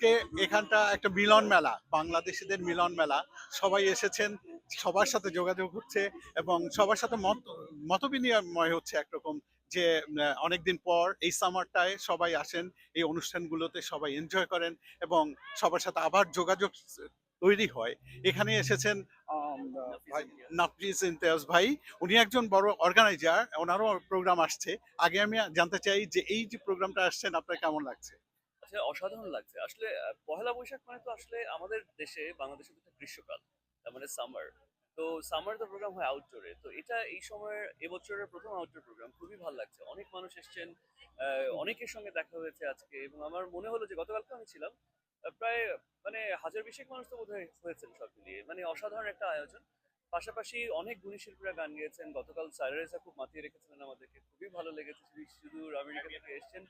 আজকে এখানটা একটা মিলন মেলা, বাংলাদেশিদের মিলন মেলা। সবাই এসেছেন, সবার সাথে যোগাযোগ হচ্ছে এবং সবার সাথে মত মত বিনিময় হচ্ছে একরকম যে অনেকদিন পর এই সামারটায় সবাই আসেন, এই অনুষ্ঠানগুলোতে সবাই এনজয় করেন এবং সবার সাথে আবার যোগাযোগ তৈরি হয়। এখানে এসেছেন নাফিস ইমতিয়াজ ভাই। উনি একজন বড় অর্গানাইজার ওনারও প্রোগ্রাম আসছে। আগে আমি জানতে চাই যে, এই যে প্রোগ্রামটা আসছেন, আপনার কেমন লাগছে? আসলে অসাধারণ লাগছে। আসলে পহেলা বৈশাখ মানে তো আসলে আমাদের দেশে, বাংলাদেশে তো গ্রীষ্মকাল, তার মানে সামার তো সামার তো প্রোগ্রাম হয় আউটডোরে তো এটা এই সময়ের, এবছরের প্রথম আউটডোর প্রোগ্রাম খুবই ভালো লাগছে। অনেক মানুষ এসছেন অনেকের সঙ্গে দেখা হয়েছে আজকে এবং আমার মনে হলো যে গতকালকে আমি ছিলাম। প্রায় মানে হাজার বিশেক মানুষ তো বোধহয় হয়েছেন সব মিলিয়ে। মানে অসাধারণ একটা আয়োজন। পাশাপাশি অনেক গুণী শিল্পীরা গান গেয়েছেন। গতকাল সাইরেসা খুব মাতিয়ে রেখেছিলেন আমাদেরকে। খুবই ভালো লেগেছে। শুধু আমেরিকা থেকে এসছেন।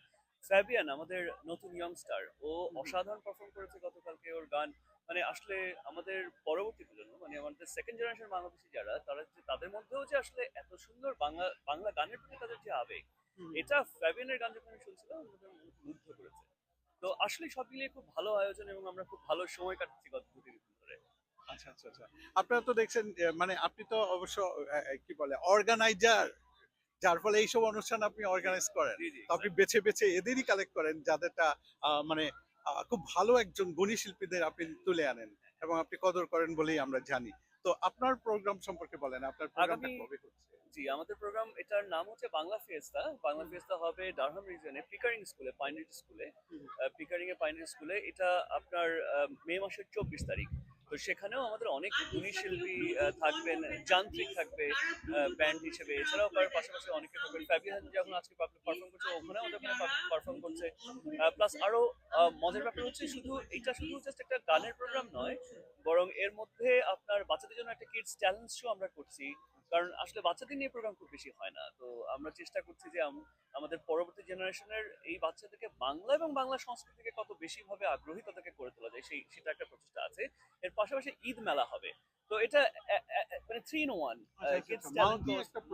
ফ্যাবিয়ান আমাদের নতুন ইয়ংস্টার ও অসাধারণ পারফর্ম করেছে গতকালকে ওর গান। মানে আসলে আমাদের পরবর্তী প্রজন্ম মানে আমাদের সেকেন্ড জেনারেশন বাংলাদেশি যারা তারা যে তাদের মধ্যেও যে আসলে এত সুন্দর বাংলা বাংলা গানের প্রতি তাদের যে আবেগ এটা ফ্যাবিয়ানের গান যখন আমি শুনছিলাম মুগ্ধ করেছে। তো আসলে সব মিলিয়ে খুব ভালো আয়োজন এবং আমরা খুব ভালো সময় কাটাচ্ছি গত দুদিন ধরে। আচ্ছা আচ্ছা আচ্ছা। আপনারা তো দেখছেন মানে আপনি তো অবশ্য কি বলে অর্গানাইজার যার ফলে এইসব অনুষ্ঠান আপনি অর্গানাইজ করেন। আপনি বেছে বেছে এদেরই কালেক্ট করেন যাদেরটা মানে খুব ভালো একজন গুণী শিল্পীদের আপনি তুলে আনেন এবং আপনি কদর করেন বলেই আমরা জানি। তো আপনার প্রোগ্রাম সম্পর্কে বলেন আপনার প্রোগ্রামটা কবে হচ্ছে? জি আমাদের প্রোগ্রাম এটার নাম হচ্ছে বাংলা ফিয়েস্তা বাংলা ফিয়েস্তা হবে ডারহাম রিজনে পিকারিং স্কুলে পাইনারি স্কুলে পিকারিং এ। পাইনারি স্কুলে এটা আপনার মে মাসের চব্বিশ তারিখ। সেখানেও আমাদের অনেক গুণী শিল্পী থাকবেন যান্ত্রিক থাকবে ব্যান্ড হিসেবে এছাড়াও পাশাপাশি অনেকে থাকবেন ফ্যাবিয়ান যখন আজকে পারফর্ম করছে ওখানেও আমাদের ওখানে পারফর্ম করছে। প্লাস আরও মজার ব্যাপার হচ্ছে শুধু এটা শুধু জাস্ট একটা গানের প্রোগ্রাম নয় বরং এর মধ্যে আপনার বাচ্চাদের জন্য একটা কিডস চ্যালেঞ্জ শো আমরা করছি। কারণ আসলে বাচ্চাদের নিয়ে প্রোগ্রাম খুব বেশি হয় না। তো আমরা চেষ্টা করছি যে আমাদের পরবর্তী জেনারেশনের এই বাচ্চাদেরকে বাংলা এবং বাংলা সংস্কৃতিকে কত বেশি ভাবে আগ্রহী তাদেরকে করে তোলা যায় সেই সেটা একটা প্রচেষ্টা আছে। এর পাশাপাশি ঈদ মেলা হবে। তো এটা মানে three in one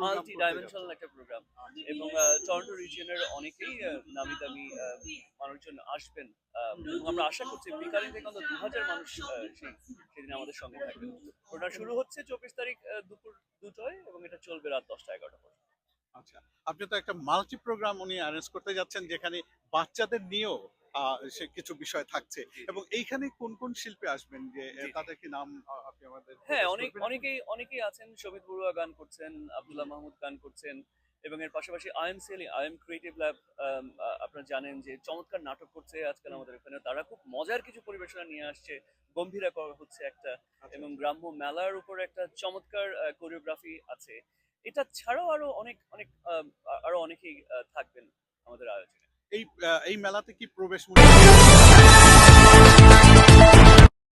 multi dimensional একটা প্রোগ্রাম এবং টরন্টো রিজিয়নের অনেকেই নামি দামি মানুষজন আসবেন এবং আমরা আশা করছি বিকালে থেকে অন্তত দু হাজার মানুষ সেদিন আমাদের সঙ্গে থাকবেন। ওটা শুরু হচ্ছে চব্বিশ তারিখ দুপুর দুটোয় এবং এটা চলবে রাত দশটা এগারোটা পর্যন্ত। আচ্ছা আপনি তো একটা মাল্টি প্রোগ্রাম উনি অ্যারেঞ্জ করতে যাচ্ছেন যেখানে বাচ্চাদের নিয়েও সে কিছু বিষয় থাকছে। এবং এইখানে কোন কোন শিল্পী আসবেন? যে। তাদের কি নাম আপনি আমাদের হ্যাঁ অনেক অনেকেই অনেকেই আছেন সমিত বড়ুয়া গান করছেন আব্দুল্লাহ মাহমুদ গান করছেন এবং এর পাশাপাশি I am selling I am creative lab আপনারা জানেন যে চমৎকার নাটক করছে আজকাল আমাদের এখানে। তারা খুব মজার কিছু পরিবেশনা নিয়ে আসছে। গম্ভীরা করা হচ্ছে একটা আচ্ছা। এবং গ্রাম্য মেলার উপর একটা চমৎকার কোরিওগ্রাফি আছে। এটা ছাড়াও আরও অনেক অনেক আরও অনেকেই থাকবেন আমাদের আয়োজনে। এই এই মেলাতে কি প্রবেশ মূল্য